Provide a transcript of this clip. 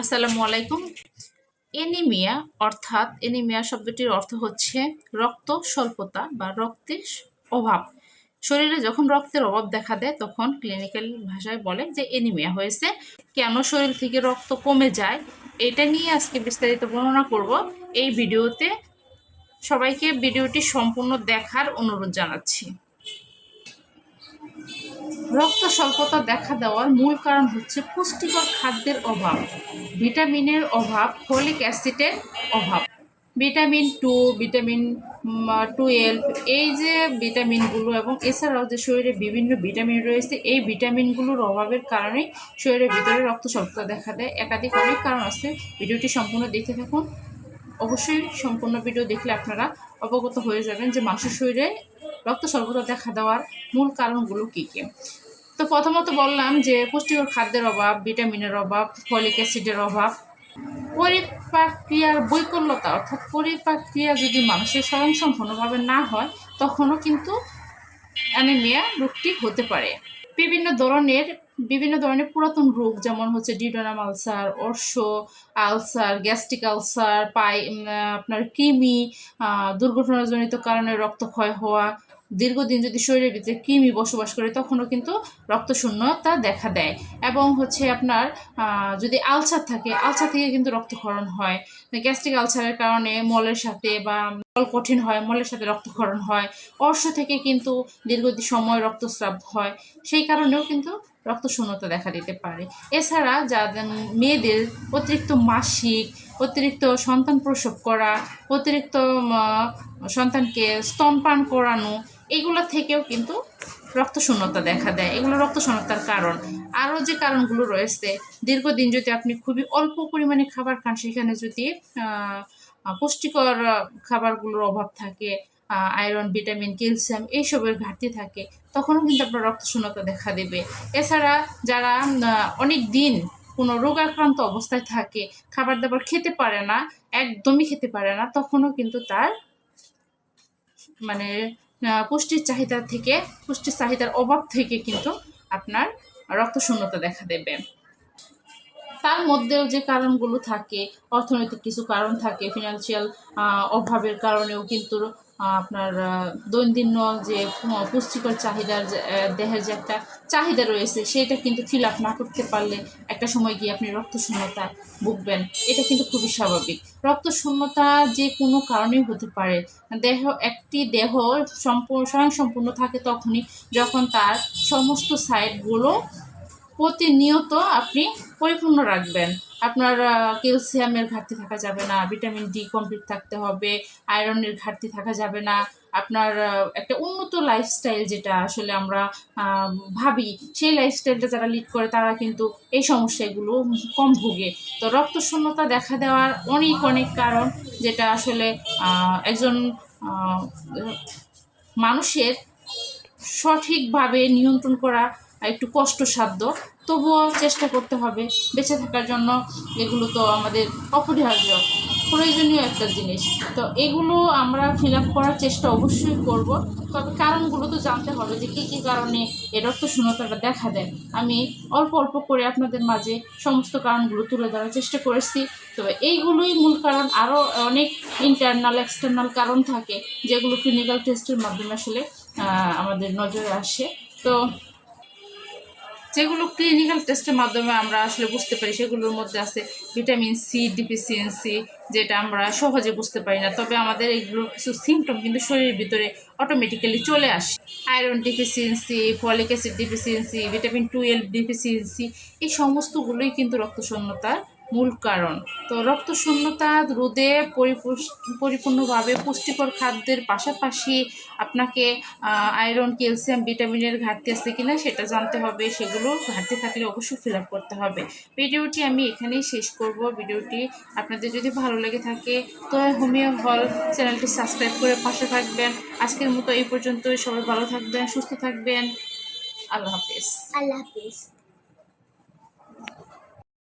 আসসালামু আলাইকুম। এনিমিয়া অর্থাৎ এনিমিয়া শব্দটির অর্থ হচ্ছে রক্ত স্বল্পতা বা রক্তের অভাব। শরীরে যখন রক্তের অভাব দেখা দেয়, তখন ক্লিনিক্যাল ভাষায় বলে যে এনিমিয়া হয়েছে। কেন শরীর থেকে রক্ত কমে যায়? এটা নিয়ে আজকে বিস্তারিত বর্ণনা করব। এই ভিডিওতে সবাইকে ভিডিওটি সম্পূর্ণ দেখার অনুরোধ জানাচ্ছি। রক্ত স্বল্পতা দেখা দেওয়ার মূল কারণ হচ্ছে পুষ্টিকর খাদ্যের অভাব, ভিটামিনের অভাব, ফলিক অ্যাসিডের অভাব। ভিটামিন টু, ভিটামিন টুয়েলভ, এই যে ভিটামিনগুলো এবং এছাড়াও যে শরীরে বিভিন্ন ভিটামিন রয়েছে, এই ভিটামিনগুলোর অভাবের কারণেই শরীরের ভিতরে রক্ত স্বল্পতা দেখা দেয়। একাধিক অনেক কারণ আছে, ভিডিওটি সম্পূর্ণ দেখতে থাকুন। অবশ্যই সম্পূর্ণ ভিডিও দেখলে আপনারা অবগত হয়ে যাবেন যে মানুষের শরীরে রক্ত স্বল্পতা দেখা দেওয়ার মূল কারণগুলো কী কী? তো প্রথমত বললাম যে পুষ্টিকর খাদ্যের অভাব, ভিটামিনের অভাব, ফলিক অ্যাসিডের অভাব পরিপাক ক্রিয়ার বৈকল্যতা অর্থাৎ পরিপাক্রিয়া যদি মানুষের স্বয়ংসম্পূর্ণভাবে না হয়, তখনও কিন্তু অ্যানিমিয়া রোগটি হতে পারে। বিভিন্ন ধরনের বিভিন্ন ধরনের পুরাতন রোগ যেমন হচ্ছে ডিডোনাম আলসার, অর্শ আলসার, গ্যাস্ট্রিক আলসার, পাই আপনার কৃমি দুর্ঘটনাজনিত কারণে রক্তক্ষয় হওয়া দীর্ঘদিন যদি শরীরের ভিতরে কৃমি বসবাস করে, তখনও কিন্তু রক্তশূন্যতা দেখা দেয়। এবং হচ্ছে আপনার যদি আলসার থাকে, আলসার থেকে কিন্তু রক্তক্ষরণ হয়। গ্যাস্ট্রিক আলসারের কারণে মলের সাথে বা মল কঠিন হয়, মলের সাথে রক্তক্ষরণ হয়। অর্শ থেকে কিন্তু দীর্ঘদিন সময় রক্তস্রাব হয়। সেই কারণেও কিন্তু রক্তশূন্যতা দেখা দিতে পারে। এছাড়া যাদের মেয়েদের অতিরিক্ত মাসিক অতিরিক্ত সন্তান প্রসব করা, অতিরিক্ত সন্তানকে স্তনপান করানো, এগুলো থেকেও কিন্তু রক্তশূন্যতা দেখা দেয়। এগুলো রক্ত শূন্যতার কারণ। আরও যে কারণগুলো রয়েছে, দীর্ঘদিন যদি আপনি খুবই অল্প পরিমাণে খাবার খান, সেখানে যদি পুষ্টিকর খাবারগুলোর অভাব থাকে আয়রন, ভিটামিন, ক্যালসিয়াম এইসবের ঘাটতি থাকে, তখনও কিন্তু আপনার রক্ত শূন্যতা দেখা দেবে। এছাড়া যারা অনেক দিন কোনো রোগাক্রান্ত অবস্থায় থাকে খাবার দাবার খেতে পারে না, একদমই খেতে পারে না, তখনও কিন্তু তার মানে পুষ্টির চাহিদা থেকে, পুষ্টির চাহিদার অভাব থেকে কিন্তু আপনার রক্তশূন্যতা দেখা দেবে। তার মধ্যেও যে কারণগুলো থাকে, অর্থনৈতিক কিছু কারণ থাকে ফিনান্সিয়াল অভাবের কারণেও কিন্তু আপনার দৈনন্দিন যে পুষ্টিকর চাহিদার দেহের যে একটা চাহিদা রয়েছে, সেটা কিন্তু ফিল আপ না করতে পারলে একটা সময় গিয়ে আপনি রক্তশূন্যতা ভুগবেন। এটা কিন্তু খুবই স্বাভাবিক। রক্তশূন্যতা যে কোনো কারণেই হতে পারে। দেহ, একটি দেহ সম্পূর্ণ স্বয়ংসম্পূর্ণ থাকে তখনই যখন তার সমস্ত সাইডগুলো প্রতিনিয়ত আপনি পরিপূর্ণ রাখবেন। আপনার ক্যালসিয়ামের ঘাটতি থাকা যাবে না, ভিটামিন ডি কমপ্লিট থাকতে হবে, আয়রনের ঘাটতি থাকা যাবে না। আপনার একটা উন্নত লাইফস্টাইল যেটা আসলে আমরা ভাবি, সেই লাইফস্টাইলটা যারা লিড করে, তারা কিন্তু এই সমস্যাগুলো কম ভোগে। তো রক্তশূন্যতা দেখা দেওয়ার অনেক অনেক কারণ যেটা আসলে একজন মানুষের সঠিকভাবে নিয়ন্ত্রণ করা একটু কষ্টসাধ্য, তবুও চেষ্টা করতে হবে। বেঁচে থাকার জন্য এগুলো তো আমাদের অপরিহার্য, প্রয়োজনীয় একটা জিনিস। তো এগুলো আমরা ফিল আপ করার চেষ্টা অবশ্যই করব। তবে কারণগুলো তো জানতে হবে যে কী কী কারণে এ রক্তশূন্যতাটা দেখা দেয়। আমি অল্প অল্প করে আপনাদের মাঝে সমস্ত কারণগুলো তুলে ধরার চেষ্টা করেছি। তবে এইগুলোই মূল কারণ। আরও অনেক ইন্টারনাল এক্সটার্নাল কারণ থাকে যেগুলো ক্লিনিক্যাল টেস্টের মাধ্যমে আসলে আমাদের নজরে আসে। তো যেগুলো ক্লিনিক্যাল টেস্টের মাধ্যমে আমরা আসলে বুঝতে পারি, সেগুলোর মধ্যে আছে ভিটামিন সি ডিফিসিয়েন্সি যেটা আমরা সহজে বুঝতে পারি না। তবে আমাদের এইগুলো কিছু সিমটম কিন্তু শরীরের ভিতরে অটোমেটিক্যালি চলে আসে। Iron deficiency folic acid deficiency vitamin twelve deficiency এই সমস্তগুলোই কিন্তু রক্তশূন্যতার মূল কারণ। তো রক্ত শূন্যতা রোদে পরিপূর্ণভাবে পুষ্টিকর খাদ্যের পাশাপাশি আপনাকে আয়রন ক্যালসিয়াম ভিটামিনের ঘাটতি আছে কিনা সেটা জানতে হবে। সেগুলো ঘাটতি থাকলে অবশ্যই ফিল করতে হবে। ভিডিওটি আমি এখানেই শেষ করব। ভিডিওটি আপনাদের যদি ভালো লেগে থাকে, তো হোমিও হল চ্যানেলটি সাবস্ক্রাইব করে পাশে থাকবেন। আজকের মতো এই পর্যন্তই। সবাই ভালো থাকবেন, সুস্থ থাকবেন। আল্লাহ হাফিজ। আল্লাহ হাফিজ।